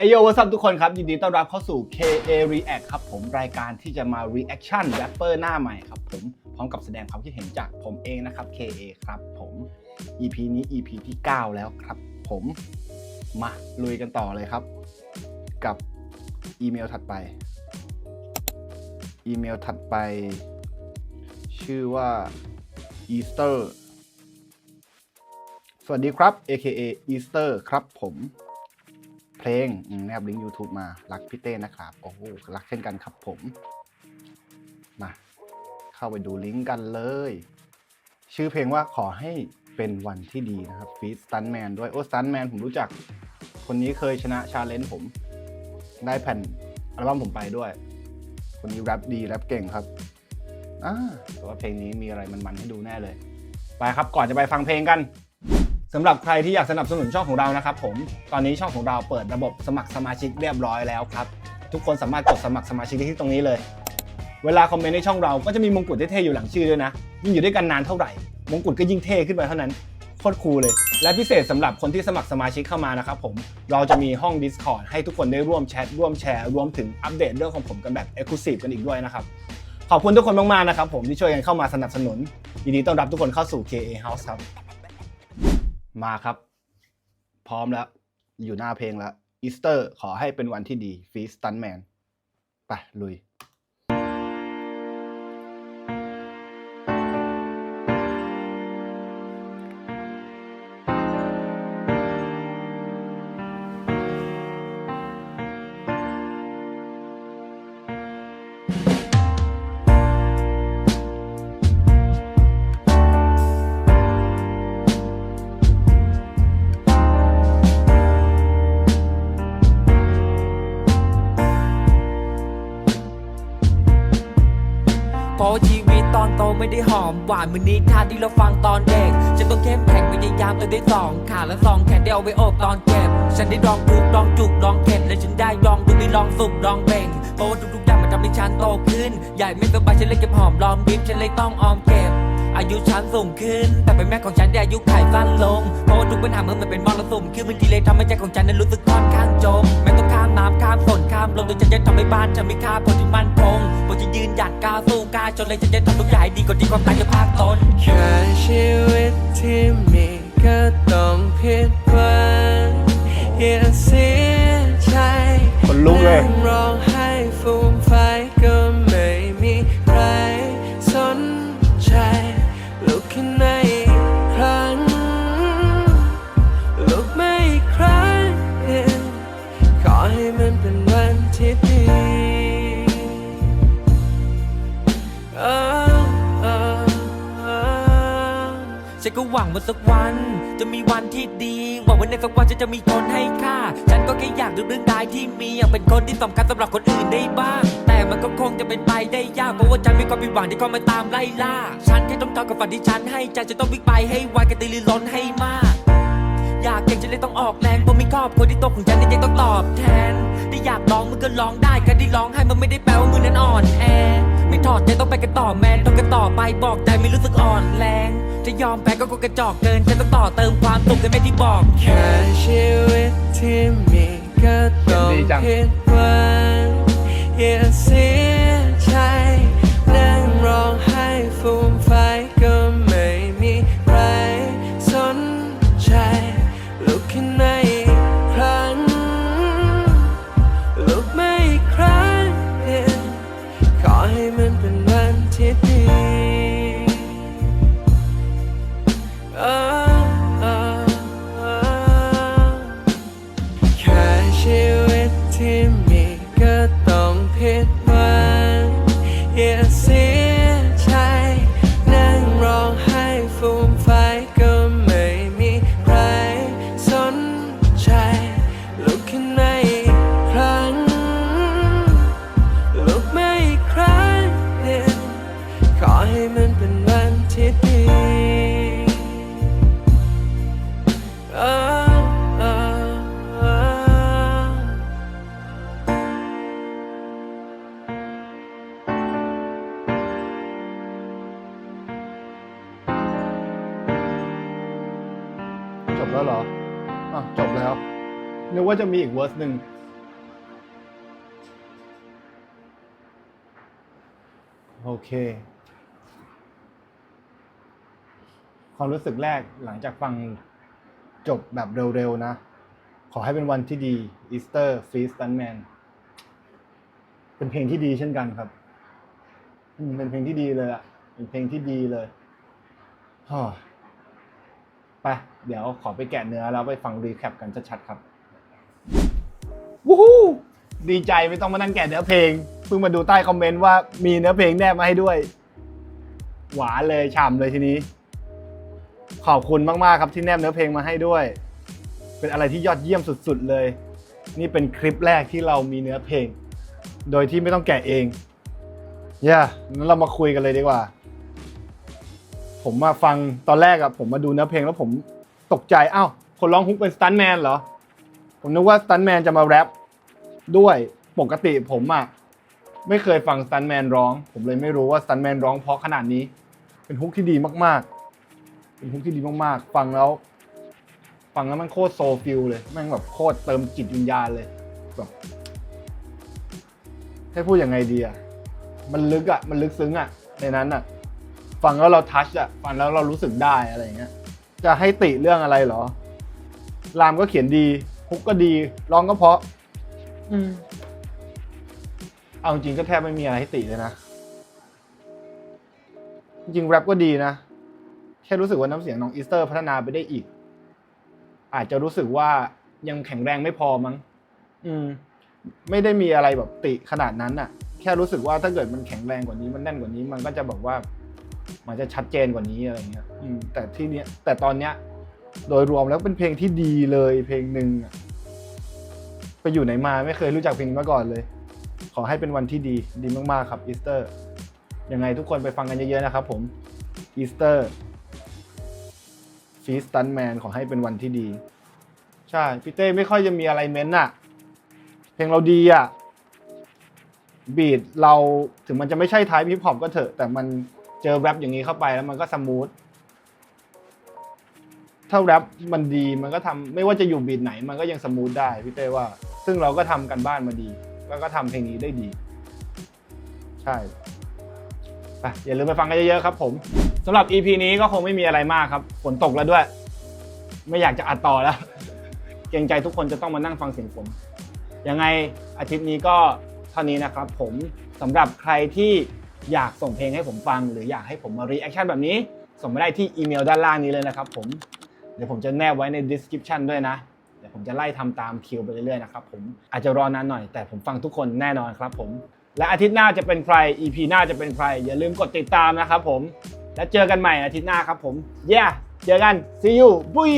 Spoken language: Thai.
เอโยวัสับทุกคนครับ ยินดีต้อนรับเข้าสู่ KA React ครับผมรายการที่จะมา reaction rapper หน้าใหม่ครับผมพร้อมกับแสดงความคิดเห็นจากผมเองนะครับ KA ครับผม EP นี้ EP ที่ 9 แล้วครับผมมาลุยกันต่อเลยครับ กับอีเมลถัดไป อีเมลถัดไป ชื่อว่า Easter สวัสดีครับ AKA Easter ครับผม เพลงอืมแนบลิงก์ YouTube มารักพี่เต้นะครับ โอ้โหรักเช่นกันครับผม มาเข้าไปดูลิงก์กันเลย ชื่อเพลงว่าขอให้เป็นวันที่ดีนะครับฟีสตันแมนด้วย โอ้สตันแมนผมรู้จัก คนนี้เคยชนะชาเลนจ์ผม ได้แผ่นอัลบั้มผมไปด้วย คนนี้แรปดีแรปเก่งครับอ่าแต่ว่าเพลงนี้มีอะไรมันๆให้ดูแน่เลย ไปครับก่อนจะไปฟังเพลงกัน สำหรับใครที่อยากสนับสนุนช่องของเรานะครับผมตอนนี้ช่องของเราเปิดระบบสมัครสมาชิกเรียบร้อยแล้วครับ ทุกคนสามารถกดสมัครสมาชิกได้ที่ตรงนี้เลย เวลาคอมเมนต์ในช่องเราก็จะมีมงกุฎเท่ๆอยู่หลังชื่อด้วยนะยิ่งอยู่ด้วยกันนานเท่าไหร่มงกุฎก็ยิ่งเท่ขึ้นไปเท่านั้นโคตรคูลเลย และพิเศษสำหรับคนที่สมัครสมาชิกเข้ามานะครับผมเราจะมีห้อง Discord ให้ทุกคนได้ร่วมแชทร่วมแชร์รวมถึงอัปเดตเรื่องของผมกันแบบ Exclusive กันอีกด้วยนะครับขอบคุณทุกคนมากๆนะครับผมที่ช่วยกันเข้ามาสนับสนุนยินดีต้อนรับทุกคนเข้าสู่ KA House ครับ มาครับ พร้อมแล้ว อยู่หน้าเพลงแล้วอีสเตอร์ขอให้เป็นวันที่ดีฟีสตันแมนไปลุย เพราะชีวิตตอนโตไม่ได้หอมหวานเหมือนนิทานที่เราฟังตอนเด็กฉันต้องเข้มแข็งพยายามตัวได้สองขาและสองแขนได้เอาไว้โอบตอนเจ็บ ฉันได้ลองทุกลองจุกลองเข็ดและฉันได้ลองดูได้ลองสุกลองเบ่งเพราะว่าทุกๆอย่างมันทำให้ฉันโตขึ้น ใหญ่ไม่สบายฉันเลยเก็บหอมรอมริบฉันเลยต้องออมเก็บอายุฉันสูงขึ้น แต่เป็นแม่ของฉันได้อายุไขสั้นลง เพราะว่าทุกปัญหาเมื่อมันเป็นมรสุมขึ้นบางทีเลยทำให้ใจของฉันนั้นรู้สึกค่อนข้างจมแม้ต้องข้ามน้ำข้ามฝนข้ามลมโดยฉันจะทำให้บ้านฉันไม่ค่าผลที่มั่นคงเพราะจะยืนหยัดก้าวสู้กล้าจนเลยฉันจะทำทุกอย่างให้ดีกว่าที่ความตายจะพากตนแค่ชีวิตที่มีก็ต้องผิดหวังอย่าเสียใจคนลุกเลย ฉันก็หวังว่าสักวัน จะมีวันที่ดีหวังว่าในสักวันฉันจะมีคนให้ค่า ฉันก็แค่อยากดูเรื่องรายที่มีอยากเป็นคนที่สำคัญสำหรับคนอื่นได้บ้าง แต่มันก็คงจะเป็นไปได้ยากเพราะว่าฉันมีความผิดหวังที่คอยมาตามไล่ล่า ฉันแค่ต้องทำกับฝันที่ฉันให้ใจจะต้องวิ่งไปให้ไวกระตือรือร้นให้มาก อยากเก่งฉันเลยต้องออกแรงเพราะมีครอบครัวที่โตของฉันนี่ยังต้องตอบแทนได้อยากร้องมึงก็ร้องได้การที่ร้องให้มันไม่ได้แปลว่ามึงนั้นอ่อนแอไม่ถอดใจต้องไปกันต่อแมนต้องกันต่อไปบอกใจไม่รู้สึกอ่อนแรง จะยอมแพ้ก็กลัวกระจอกเกินฉันต้องต่อเติมความสุขกันไม่ที่บอกแค่ชีวิตที่มีก็ต้องดีจังผิดหวังอย่าเสียใจนั่งร้องไห้ฟูมไฟ วิ จบแล้วนึกว่าจะมีอีกเวอร์สหนึ่งโอเค ความรู้สึกแรกหลังจากฟังจบแบบเร็วๆนะ ขอให้เป็นวันที่ดีอีสเตอร์ฟีสตันแมนเป็นเพลงที่ดีเช่นกันครับเป็นเพลงที่ดีเลยอะเป็นเพลงที่ดีเลยฮ่า ไป เดี๋ยวขอไปแกะเนื้อแล้วไปฟังรีแคปกันชัดๆครับวู้ฮู้ดีใจไม่ต้องมานั่งแกะเนื้อเพลงเพิ่งมาดูใต้คอมเมนต์ว่ามีเนื้อเพลงแนบมาให้ด้วย หวานเลยฉ่ำเลยทีนี้ ขอบคุณมากๆครับที่แนบเนื้อเพลงมาให้ด้วย เป็นอะไรที่ยอดเยี่ยมสุด ๆ เลย นี่เป็นคลิปแรกที่เรามีเนื้อเพลง โดยที่ไม่ต้องแกะเอง ย่างั้นเรามาคุยกันเลยดีกว่า ผมมาฟังตอนแรกอะผมมาดูเนื้อเพลงแล้วผมตกใจอ้าวคนร้องฮุกเป็นสตันแมนเหรอ ผมนึกว่าสตันแมนจะมาแรปด้วยปกติผมอะไม่เคยฟังสตันแมนร้อง ผมเลยไม่รู้ว่าสตันแมนร้องเพราะขนาดนี้ เป็นฮุกที่ดีมากๆ เป็นฮุกที่ดีมากๆ ฟังแล้ว ฟังแล้วมันโคตรโซฟิลเลยแม่งแบบโคตรเติมจิตวิญญาณเลยแบบให้พูดยังไงดีอะมันลึกอะมันลึกซึ้งอะในนั้นอะ ฟังแล้วเราทัชอะฟังแล้วเรารู้สึกได้อะไรอย่างเงี้ยจะให้ติเรื่องอะไรเหรอ รามก็เขียนดีฮุกก็ดีร้องก็เพราะ อืม เอาจริงๆก็แทบไม่มีอะไรให้ติเลยนะ จริงๆแรปก็ดีนะ แค่รู้สึกว่าน้ำเสียงน้องอีสเตอร์พัฒนาไปได้อีก อาจจะรู้สึกว่ายังแข็งแรงไม่พอมั้ง อืม ไม่ได้มีอะไรแบบติขนาดนั้นน่ะแค่รู้สึกว่าถ้าเกิดมันแข็งแรงกว่านี้มันแน่นกว่านี้ มันก็จะแบบว่า มันจะชัดเจนกว่านี้อะไรเงี้ยอืมแต่ที่เนี้ยแต่ตอนเนี้ย โดยรวมแล้วเป็นเพลงที่ดีเลยเพลงหนึ่งอะไปอยู่ไหนมาไม่เคยรู้จักเพลงนี้มาก่อนเลย ขอให้เป็นวันที่ดีดีมากๆครับอีสเตอร์ยังไงทุกคนไปฟังกันเยอะๆนะครับผมอีสเตอร์ฟีสตันแมนขอให้เป็นวันที่ดี ใช่พี่เต้ไม่ค่อยจะมีอะไรเม้นต์อะเพลงเราดีอะบีดเราถึงมันจะไม่ใช่ไทป์ฮิปฮอปก็เถอะ แต่มัน เจอแรปอย่างนี้เข้าไปแล้วมันก็สมูทถ้าแรปมันดีมันก็ทำไม่ว่าจะอยู่บีทไหน มันก็ยังสมูทได้พี่เต้ว่า ซึ่งเราก็ทำกันบ้านมาดี แล้วก็ทำเพลงนี้ได้ดี ใช่ไปอย่าลืมไปฟังกันเยอะๆครับ ผมสำหรับ EP นี้ก็คงไม่มีอะไรมากครับฝนตกแล้วด้วย ไม่อยากจะอัดต่อแล้ว เกรงใจทุกคนจะต้องมานั่งฟังเสียงผมยังไงอาทิตย์นี้ก็เท่านี้นะครับ ผมสำหรับใครที่ อยากส่งเพลงให้ผมฟัง หรืออยากให้ผมมารีแอคชั่นแบบนี้ ส่งมาได้ที่อีเมลด้านล่างนี้เลยนะครับผมเดี๋ยวผมจะแนบไว้ใน description ด้วยนะเดี๋ยวผมจะไล่ทำตามคิวไปเรื่อยๆนะครับผมอาจจะรอนานหน่อยแต่ผมฟังทุกคนแน่นอนครับผม และอาทิตย์หน้าจะเป็นใคร EP หน้าจะเป็นใคร อย่าลืมกดติดตามนะครับผมแล้วเจอกันใหม่อาทิตย์หน้าครับผมเย้เจอกัน see you บุย